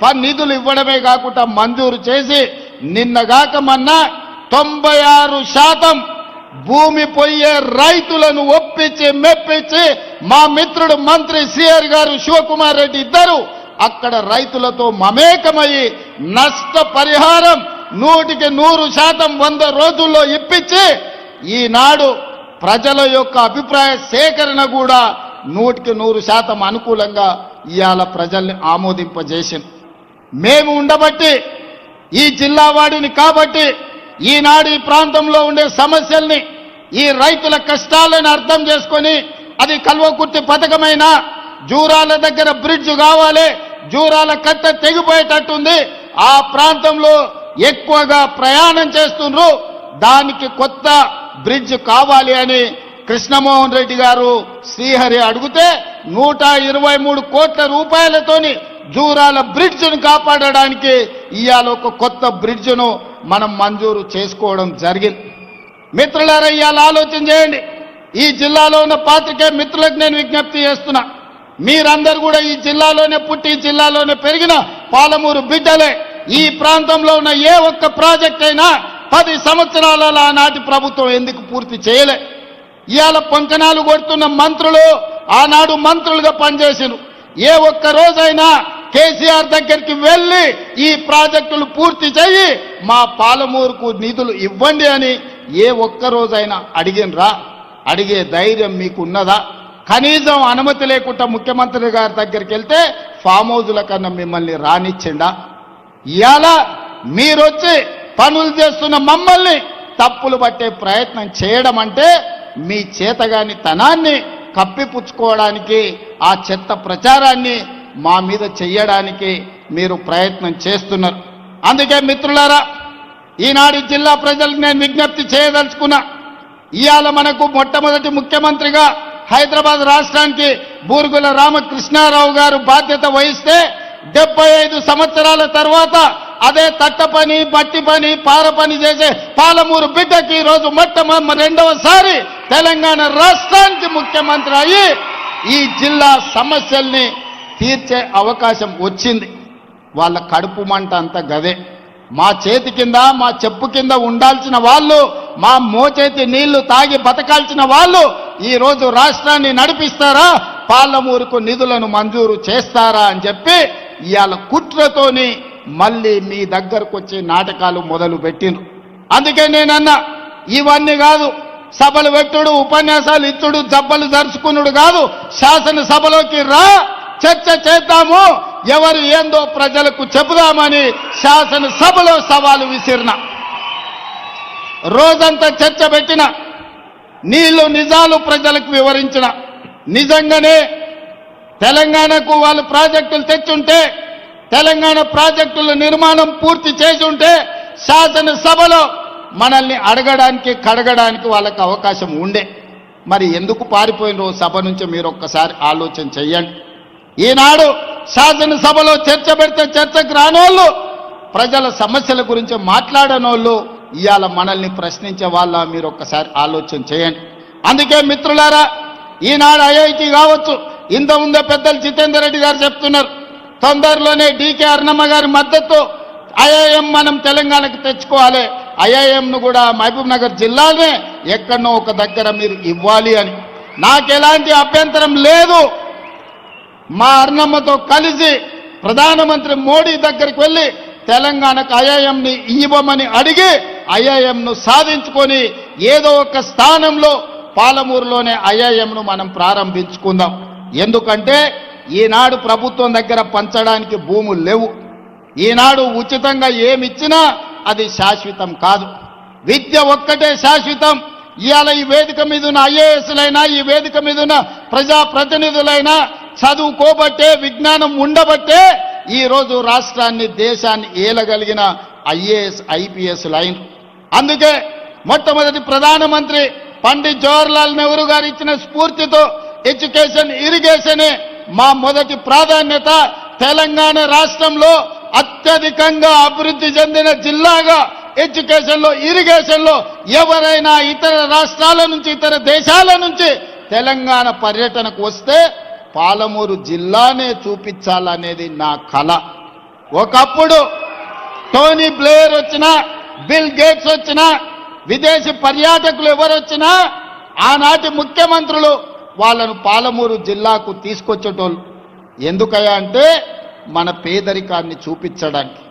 ప- నిధులు ఇవ్వడమే కాకుండా మంజూరు చేసి నిన్నగాక మొన్న తొంభై ఆరు శాతం భూమి పోయే రైతులను ఒప్పించి మెప్పించి మా మిత్రుడు మంత్రి సిఆర్ గారు శివకుమార్ రెడ్డి ఇద్దరు అక్కడ రైతులతో మమేకమయ్యి నష్ట పరిహారం నూటికి నూరు శాతం వంద రోజుల్లో ఇప్పించి ఈనాడు ప్రజల యొక్క అభిప్రాయ సేకరణ కూడా నూటికి నూరు శాతం అనుకూలంగా ఇవాళ ప్రజల్ని ఆమోదింపజేసింది. మేము ఉండబట్టి ఈ జిల్లా వాడిని కాబట్టి ఈనాడు ఈ ప్రాంతంలో ఉండే సమస్యల్ని ఈ రైతుల కష్టాలను అర్థం చేసుకొని అది కల్వకుర్తి పథకమైన జూరాల దగ్గర బ్రిడ్జ్ కావాలి జూరాల కట్ట తెగిపోయేటట్టుంది ఆ ప్రాంతంలో ఎక్కువగా ప్రయాణం చేస్తుండ్రు దానికి కొత్త బ్రిడ్జ్ కావాలి అని కృష్ణమోహన్ రెడ్డి గారు శ్రీహరి అడిగితే నూట ఇరవై మూడు కోట్ల రూపాయలతోని జూరాల బ్రిడ్జ్ను కాపాడడానికి ఇవాళ ఒక కొత్త బ్రిడ్జ్ను మనం మంజూరు చేసుకోవడం జరిగింది. మిత్రులారా ఇవాళ ఆలోచన చేయండి. ఈ జిల్లాలో ఉన్న పాత్రికే మిత్రులకు నేను విజ్ఞప్తి చేస్తున్నా. మీరందరూ కూడా ఈ జిల్లాలోనే పుట్టి ఈ జిల్లాలోనే పెరిగిన పాలమూరు బిడ్డలే. ఈ ప్రాంతంలో ఉన్న ఏ ఒక్క ప్రాజెక్ట్ అయినా పది సంవత్సరాల ఆనాటి ప్రభుత్వం ఎందుకు పూర్తి చేయలే? ఇవాళ పొంకనాలు కొడుతున్న మంత్రులు ఆనాడు మంత్రులుగా పనిచేసిరు. ఏ ఒక్క రోజైనా కేసీఆర్ దగ్గరికి వెళ్ళి ఈ ప్రాజెక్టులు పూర్తి చేయి మా పాలమూరుకు నిధులు ఇవ్వండి అని ఏ ఒక్క రోజైనా అడిగినరా? అడిగే ధైర్యం మీకు ఉన్నదా కనీసం అనుమతి లేకుండా ముఖ్యమంత్రి గారి దగ్గరికి వెళ్తే ఫామ్ హౌజుల కన్నా మిమ్మల్ని రానిచ్చిండా? ఇవాళ మీరొచ్చి పనులు చేస్తున్న మమ్మల్ని తప్పులు పట్టే ప్రయత్నం చేయడం అంటే మీ చేతగాని తనాన్ని కప్పిపుచ్చుకోవడానికి ఆ చెత్త ప్రచారాన్ని మా మీద చెయ్యడానికి మీరు ప్రయత్నం చేస్తున్నారు. అందుకే మిత్రులారా ఈనాడు జిల్లా ప్రజలకు నేను విజ్ఞప్తి చేయదలుచుకున్నా ఇవాళ మనకు మొట్టమొదటి ముఖ్యమంత్రిగా హైదరాబాద్ రాష్ట్రానికి బూరుగుల రామకృష్ణారావు గారు బాధ్యత వహిస్తే డెబ్బై ఐదు సంవత్సరాల తర్వాత అదే తట్ట పని బట్టి పని పార పని చేసే పాలమూరు బిడ్డకి ఈరోజు రోజు మొట్టమొదటి రెండవసారి తెలంగాణ రాష్ట్రానికి ముఖ్యమంత్రి అయ్యి ఈ జిల్లా సమస్యల్ని తీర్చే అవకాశం వచ్చింది. వాళ్ళ కడుపు మంట అంతా గదే. మా చేతి కింద మా చెప్పు కింద ఉండాల్సిన వాళ్ళు మా మోచేతి నీళ్ళు తాగి బతకాల్సిన వాళ్ళు ఈరోజు రాష్ట్రాన్ని నడిపిస్తారా? పాలమూరుకు నిధులను మంజూరు చేస్తారా అని చెప్పి ఇవాళ కుట్రతోని మళ్ళీ మీ దగ్గరకు వచ్చి నాటకాలు మొదలు పెట్టిను అందుకే నేనన్నా ఇవన్నీ కాదు సభలు పెట్టుడు ఉపన్యాసాలు ఇచ్చుడు జబ్బలు జరుచుకునుడు కాదు శాసనసభలోకి రా చర్చ చేద్దాము. ఎవరు ఏందో ప్రజలకు చెబుదామని శాసనసభలో సవాలు విసిరిన. రోజంతా చర్చ పెట్టిన. నీళ్ళు నిజాలు ప్రజలకు వివరించిన. నిజంగానే తెలంగాణకు వాళ్ళు ప్రాజెక్టులు తెచ్చుంటే తెలంగాణ ప్రాజెక్టుల నిర్మాణం పూర్తి చేసి ఉంటే శాసనసభలో మనల్ని అడగడానికి కడగడానికి వాళ్ళకి అవకాశం ఉండే. మరి ఎందుకు పారిపోయినో సభ నుంచి మీరు ఒక్కసారి ఆలోచన చెయ్యండి. ఈనాడు శాసనసభలో చర్చ పెడితే చర్చకు రానోళ్ళు ప్రజల సమస్యల గురించి మాట్లాడనోళ్ళు ఇవాళ మనల్ని ప్రశ్నించే వాళ్ళ మీరు ఒక్కసారి ఆలోచన చేయండి. అందుకే మిత్రులారా ఈనాడు ఐఐటి కావచ్చు ఇంత ముందే పెద్దలు జితేందర్ రెడ్డి గారు చెప్తున్నారు తొందరలోనే డీకే అర్ణమ్మ గారి మద్దతు ఐఐఎం మనం తెలంగాణకు తెచ్చుకోవాలి. ఐఐఎంను కూడా మహబూబ్ నగర్ జిల్లానే ఎక్కడనో ఒక దగ్గర మీరు ఇవ్వాలి అని. నాకు ఎలాంటి అభ్యంతరం లేదు. మా అర్ణమ్మతో కలిసి ప్రధానమంత్రి మోడీ దగ్గరికి వెళ్ళి తెలంగాణకు ఐఐఎంని ఇవ్వమని అడిగి ఐఐఎంను సాధించుకొని ఏదో ఒక స్థానంలో పాలమూరులోనే ఐఐఎంను మనం ప్రారంభించుకుందాం. ఎందుకంటే ఈనాడు ప్రభుత్వం దగ్గర పంచడానికి భూములు లేవు. ఈనాడు ఉచితంగా ఏమిచ్చినా అది శాశ్వతం కాదు. విద్య ఒక్కటే శాశ్వతం. ఇవాళ ఈ వేదిక మీద ఉన్న ఐఏఎస్లైనా ఈ వేదిక మీద ఉన్న ప్రజాప్రతినిధులైనా చదువుకోబట్టే విజ్ఞానం ఉండబట్టే ఈరోజు రాష్ట్రాన్ని దేశాన్ని ఏలగలిగిన ఐఏఎస్ ఐపీఎస్ లైన్. అందుకే మొట్టమొదటి ప్రధానమంత్రి పండిత్ జవహర్లాల్ నెహ్రూ గారు ఇచ్చిన స్ఫూర్తితో ఎడ్యుకేషన్ ఇరిగేషనే మా మొదటి ప్రాధాన్యత. తెలంగాణ రాష్ట్రంలో అత్యధికంగా అభివృద్ధి చెందిన జిల్లాగా ఎడ్యుకేషన్లో ఇరిగేషన్లో ఎవరైనా ఇతర రాష్ట్రాల నుంచి ఇతర దేశాల నుంచి తెలంగాణ పర్యటనకు వస్తే పాలమూరు జిల్లానే చూపించాలనేది నా కళ ఒకప్పుడు టోనీ బ్లేయర్ వచ్చినా బిల్ గేట్స్ వచ్చినా విదేశీ పర్యాటకులు ఎవరు వచ్చినా ఆనాటి ముఖ్యమంత్రులు వాళ్ళను పాలమూరు జిల్లాకు తీసుకొచ్చేటోళ్ళు. ఎందుకయ్యా అంటే మన పేదరికాన్ని చూపించడానికి.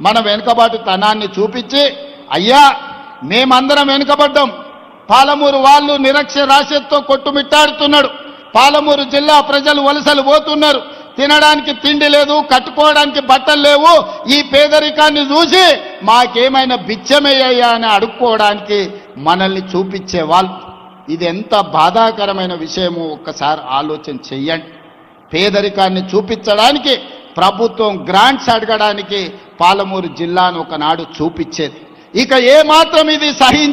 మన వెనుకబాటు తనాన్ని చూపించి అయ్యా మేమందరం వెనుకబడ్డాం. పాలమూరు వాళ్ళు నిరక్షరాస్యతతో కొట్టుమిట్టాడుతున్నాడు. పాలమూరు జిల్లా ప్రజలు వలసలు పోతున్నారు. తినడానికి తిండి లేదు కట్టుకోవడానికి బట్టలు లేవు. ఈ పేదరికాన్ని చూసి మాకేమైనా బిచ్చమయ్యా అని అడుక్కోవడానికి మనల్ని చూపించే వాళ్ళు. ఇది ఎంత బాధాకరమైన విషయమో ఒక్కసారి ఆలోచన చెయ్యండి. పేదరికాన్ని చూపించడానికి ప్రభుత్వం గ్రాంట్స్ అడగడానికి పాలమూరు జిల్లాను ఒకనాడు చూపించేది. ఇక ఏమాత్రం ఇది సహించ